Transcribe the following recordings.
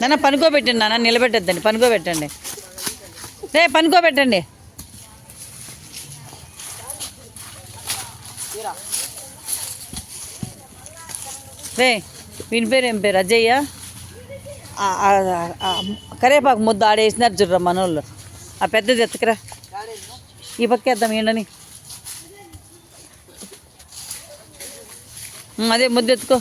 నాన్న పనుకోబెట్టండి నాన్న నిలబెట్టద్దండి పనుకోబెట్టండి. రే పనుకోబెట్టండి. రే వీని పేరు ఏం పేరు? అజయ్య? కరేపాకు ముద్ద ఆడేసినారు చూడరా మనోళ్ళు. ఆ పెద్దది ఎత్తుకురా. ఈ పక్క వేద్దాం ఏంటని అదే ముద్ద ఎత్తుకో.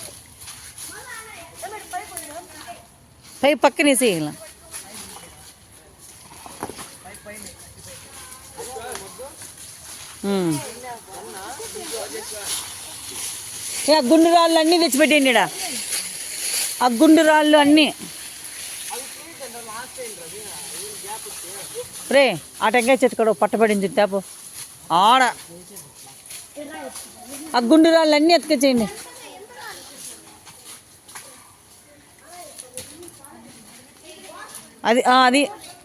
పై పక్కన వేసేయాల ఏ, ఆ గుండు రాళ్ళు అన్నీ తెచ్చిపెట్టేయండి ఈడ. ఆ గుండు రాళ్ళు అన్నీ. రే ఆ టెంకాయ చెట్టుకడ పట్టబడింది తేపు. ఆడ. ఆ గుండు రాళ్ళు అన్నీ ఎత్తుకొచ్చేయండి. అది అది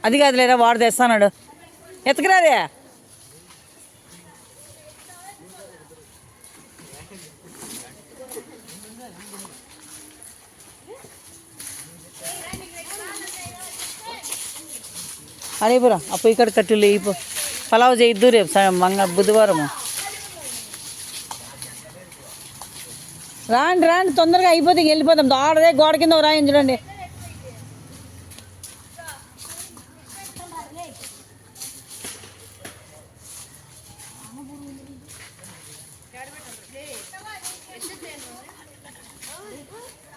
అది కాదు లేదా వాడు తెస్తానాడు. ఎత్తుకురాదే అరేపురా అప్పు ఇక్కడ కట్టు వేయిపో పలావ్ చేయొద్దు రేపు మంగ బుధవారము రాండి రాండి తొందరగా అయిపోతే వెళ్ళిపోతాం. ఆడదే గోడ కింద రాయించడండి చూడండి.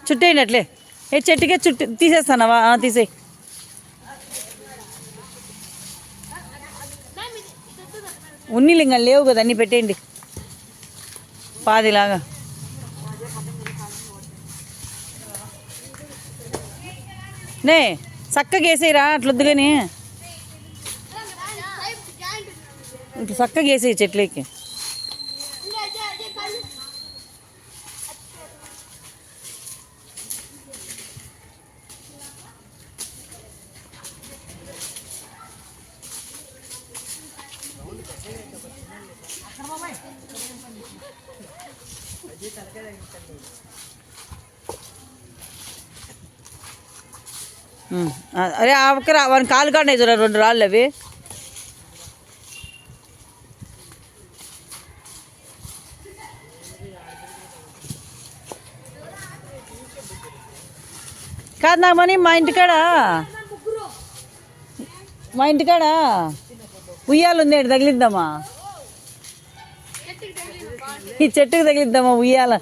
చుట్టేయండి అట్లే ఏ చెట్టుకే చుట్టు తీసేస్తానవా? తీసేయి ఉన్నీలు ఇంకా లేవు కదా అన్నీ పెట్టేయండి. పాదిలాగా. నే చక్కగా వేసేయరా అట్లొద్దు కానీ ఇట్లా చక్కగా వేసేయి చెట్లకి. అరే ఆ ఒక్క రా వాని కాలు కాడినాయి చూడ రెండు రాళ్ళు అవి. కాదు నాకు మనీ మా ఇంటికాడ? మా ఇంటికాడ? ఉయ్యాలు ఉంది తగిలిద్దామా? ఈ చెట్టుకు తగిలిద్దామా ఉయ్యాల?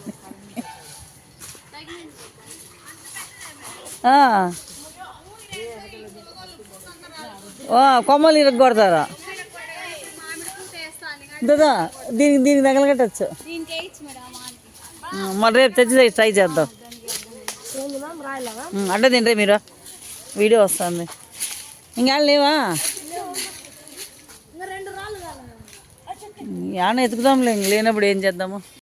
కొమ్మలు ఇరగొడతారా? దాదా దీనికి దీనికి తగలగట్టచ్చు. మరి రేపు తెచ్చి ట్రై చేద్దాం. ఉమ్, అడ్డ తింటే మీరు? వీడియో వస్తుంది. ఇంకా లేవా? యాన ఎత్తుకుదాంలే లేనప్పుడు ఏం చేద్దాము?